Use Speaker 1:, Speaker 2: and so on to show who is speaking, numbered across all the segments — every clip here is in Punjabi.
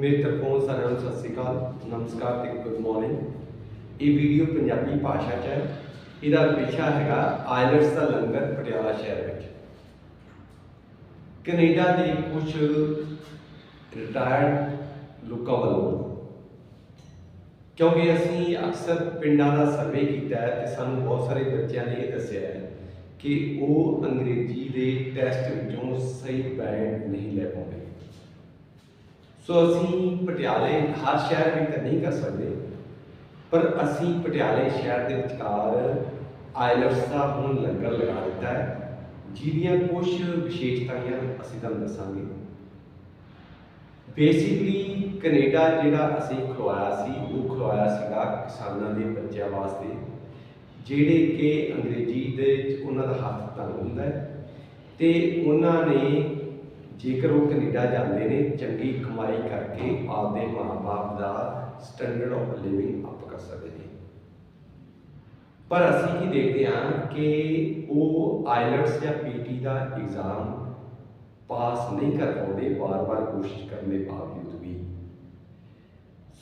Speaker 1: ਮੇਰੇ ਤਰਫੋਂ ਸਾਰਿਆਂ ਨੂੰ ਸਤਿ ਸ਼੍ਰੀ ਅਕਾਲ, ਨਮਸਕਾਰ ਤੇ ਗੁੱਡ ਮਾਰਨਿੰਗ ਇਹ ਵੀਡੀਓ ਪੰਜਾਬੀ ਭਾਸ਼ਾ 'ਚ ਹੈ। ਇਹਦਾ ਵਿਸ਼ਾ ਹੈਗਾ ਆਇਲਟਸ ਦਾ ਲੰਗਰ ਪਟਿਆਲਾ ਸ਼ਹਿਰ ਵਿੱਚ। ਕੈਨੇਡਾ ਦੇ ਕੁਝ ਰਿਟਾਇਰਡ ਲੋਕਾਂ ਵੱਲੋਂ। ਕਿਉਂਕਿ ਅਸੀਂ ਅਕਸਰ ਪਿੰਡਾਂ ਦਾ ਸਰਵੇ ਕੀਤਾ ਹੈ ਤੇ ਸਾਨੂੰ ਬਹੁਤ ਸਾਰੇ ਬੱਚਿਆਂ ਨੇ ਇਹ ਦੱਸਿਆ ਹੈ ਕਿ ਉਹ ਅੰਗਰੇਜ਼ੀ ਦੇ ਟੈਸਟ ਵਿੱਚੋਂ ਸਹੀ ਬੈਂਡ ਨਹੀਂ ਲੈ ਪਾਉਂਦੇ। ਸੋ ਅਸੀਂ ਪਟਿਆਲੇ ਹਰ ਸ਼ਹਿਰ ਵਿੱਚ ਤਾਂ ਨਹੀਂ ਕਰ ਸਕਦੇ, ਪਰ ਅਸੀਂ ਪਟਿਆਲੇ ਸ਼ਹਿਰ ਦੇ ਵਿਚਕਾਰ ਆਇਲਟਸ ਦਾ ਹੁਣ ਲੰਗਰ ਲਗਾ ਦਿੱਤਾ ਹੈ, ਜਿਹਦੀਆਂ ਕੁਝ ਵਿਸ਼ੇਸ਼ਤਾਵਾਂ ਅਸੀਂ ਤੁਹਾਨੂੰ ਦੱਸਾਂਗੇ। ਬੇਸਿਕਲੀ ਕੈਨੇਡਾ ਜਿਹੜਾ ਅਸੀਂ ਖਵਾਇਆ ਸੀ, ਉਹ ਖਵਾਇਆ ਸੀਗਾ ਕਿਸਾਨਾਂ ਦੇ ਬੱਚਿਆਂ ਵਾਸਤੇ, ਜਿਹੜੇ ਕਿ ਅੰਗਰੇਜ਼ੀ ਦੇ ਉਹਨਾਂ ਦਾ ਹੱਥ ਤੰਗ ਹੁੰਦਾ ਹੈ ਤੇ ਉਹਨਾਂ ਨੇ ਜੇਕਰ ਉਹ ਕੈਨੇਡਾ ਜਾਂਦੇ ਨੇ, ਚੰਗੀ ਕਮਾਈ ਕਰਕੇ ਆਪਦੇ ਮਾਂ-ਬਾਪ ਦਾ ਸਟੈਂਡਰਡ ਆਫ ਲਿਵਿੰਗ ਅਪ ਕਰ ਸਕਦੇ ਨੇ। ਪਰ ਅਸੀਂ ਕੀ ਦੇਖਦੇ ਹਾਂ ਕਿ ਉਹ ਆਇਲਟਸ ਜਾਂ ਪੀਟੀ ਦਾ ਐਗਜ਼ਾਮ ਪਾਸ ਨਹੀਂ ਕਰ ਪਾਉਂਦੇ, ਵਾਰ-ਵਾਰ ਕੋਸ਼ਿਸ਼ ਕਰਨ ਦੇ ਬਾਵਜੂਦ ਵੀ।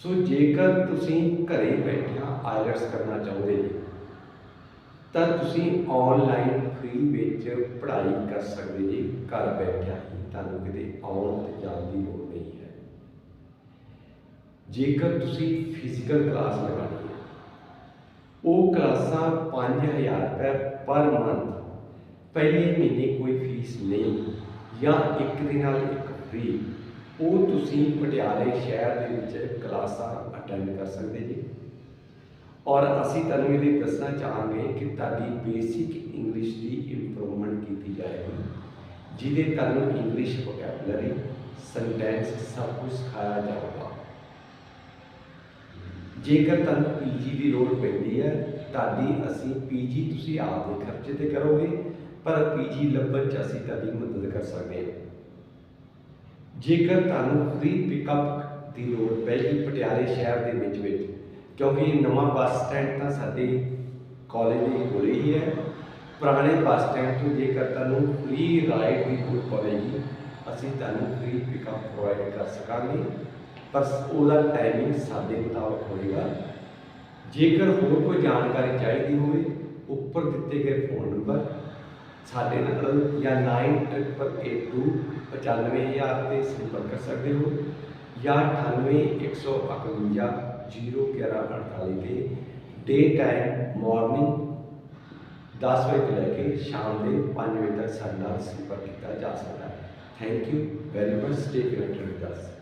Speaker 1: ਸੋ ਜੇਕਰ ਤੁਸੀਂ ਘਰੇ ਬੈਠਿਆਂ ਆਇਲਟਸ ਕਰਨਾ ਚਾਹੁੰਦੇ ਜੀ ਤਾਂ ਤੁਸੀਂ ਆਨਲਾਈਨ ਫ੍ਰੀ ਵਿੱਚ ਪੜ੍ਹਾਈ ਕਰ ਸਕਦੇ ਜੀ। ਘਰ ਬੈਠਿਆਂ ਹੀ ਤੁਹਾਨੂੰ ਕਿਤੇ ਆਉਣ ਤੇ ਜਾਣ ਦੀ ਲੋੜ ਨਹੀਂ ਹੈ। ਜੇਕਰ ਤੁਸੀਂ ਫਿਜ਼ੀਕਲ ਕਲਾਸ ਲਗਾਉਣੀ ਹੈ, ਉਹ ਕਲਾਸਾਂ 5000 ਰੁਪਏ ਪਰ ਮੰਥ ਪਹਿਲੇ ਮਹੀਨੇ ਕੋਈ ਫੀਸ ਨਹੀਂ, ਜਾਂ ਇੱਕ ਦੇ ਨਾਲ ਇੱਕ ਫ੍ਰੀ ਉਹ ਤੁਸੀਂ ਪਟਿਆਲੇ ਸ਼ਹਿਰ ਦੇ ਵਿੱਚ ਕਲਾਸਾਂ ਅਟੈਂਡ ਕਰ ਸਕਦੇ ਜੀ। ਔਰ ਅਸੀਂ ਤੁਹਾਨੂੰ ਇਹ ਦੱਸਣਾ ਚਾਹਾਂਗੇ ਕਿ ਤੁਹਾਡੀ ਬੇਸਿਕ ਇੰਗਲਿਸ਼ ਦੀ ਇੰਪਰੂਵਮੈਂਟ ਕੀਤੀ ਜਾਏਗੀ, ਜਿਹਦੇ ਤੁਹਾਨੂੰ ਇੰਗਲਿਸ਼ ਵੋਕੈਬਲਰੀ ਸੈਂਟੈਂਸ ਸਭ ਕੁਝ ਸਿਖਾਇਆ ਜਾਊਗਾ। ਜੇਕਰ ਤੁਹਾਨੂੰ ਪੀਜੀ ਦੀ ਲੋੜ ਪੈਂਦੀ ਹੈ, ਤੁਹਾਡੀ ਅਸੀਂ ਪੀਜੀ ਤੁਸੀਂ ਆਪ ਦੇ ਖਰਚੇ ਤੇ ਕਰੋਗੇ, ਪਰ ਪੀਜੀ ਲੱਭਣ ਚ ਅਸੀਂ ਤੁਹਾਡੀ ਮਦਦ ਕਰ ਸਕਦੇ ਹਾਂ। ਜੇਕਰ ਤੁਹਾਨੂੰ ਫ੍ਰੀ ਪਿਕਅਪ ਦੀ ਲੋੜ ਪੈਗੀ ਪਟਿਆਲੇ ਸ਼ਹਿਰ ਦੇ ਵਿੱਚ ਵਿੱਚ ਕਿਉਂਕਿ ਨਵਾਂ ਬੱਸ ਸਟੈਂਡ ਤਾਂ ਸਾਡੇ ਕਾਲਜ ਦੇ ਕੋਲੇ ਹੀ ਹੈ। ਪੁਰਾਣੇ ਬੱਸ ਸਟੈਂਡ ਤੋਂ ਜੇਕਰ ਤੁਹਾਨੂੰ ਫ੍ਰੀ ਰਾਈਡ ਦੀ ਲੋੜ ਪਵੇਗੀ, ਅਸੀਂ ਤੁਹਾਨੂੰ ਫ੍ਰੀ ਪਿਕਅਪ ਪ੍ਰੋਵਾਈਡ ਕਰ ਸਕਾਂਗੇ। ਪਰ ਉਹਦਾ ਟਾਈਮਿੰਗ ਸਾਡੇ ਮੁਤਾਬਕ ਹੋਏਗਾ। ਜੇਕਰ ਹੋਰ ਕੋਈ ਜਾਣਕਾਰੀ ਚਾਹੀਦੀ ਹੋਵੇ, ਉੱਪਰ ਦਿੱਤੇ ਗਏ ਫੋਨ ਨੰਬਰ ਸਾਡੇ ਨਾਲ ਜਾਂ 9882 95000 ਤੇ ਸੰਪਰਕ ਕਰ ਸਕਦੇ ਹੋ ਜਾਂ 9815 01148 ਤੇ ਡੇ ਟਾਈਮ ਮਾਰਨਿੰਗ 10 ਵਜੇ ਤੋਂ ਲੈ ਕੇ ਸ਼ਾਮ ਦੇ 5 ਵਜੇ ਤੱਕ ਸਾਡੇ ਨਾਲ ਸੰਪਰਕ ਕੀਤਾ ਜਾ ਸਕਦਾ ਹੈ thank you very much stay connected with us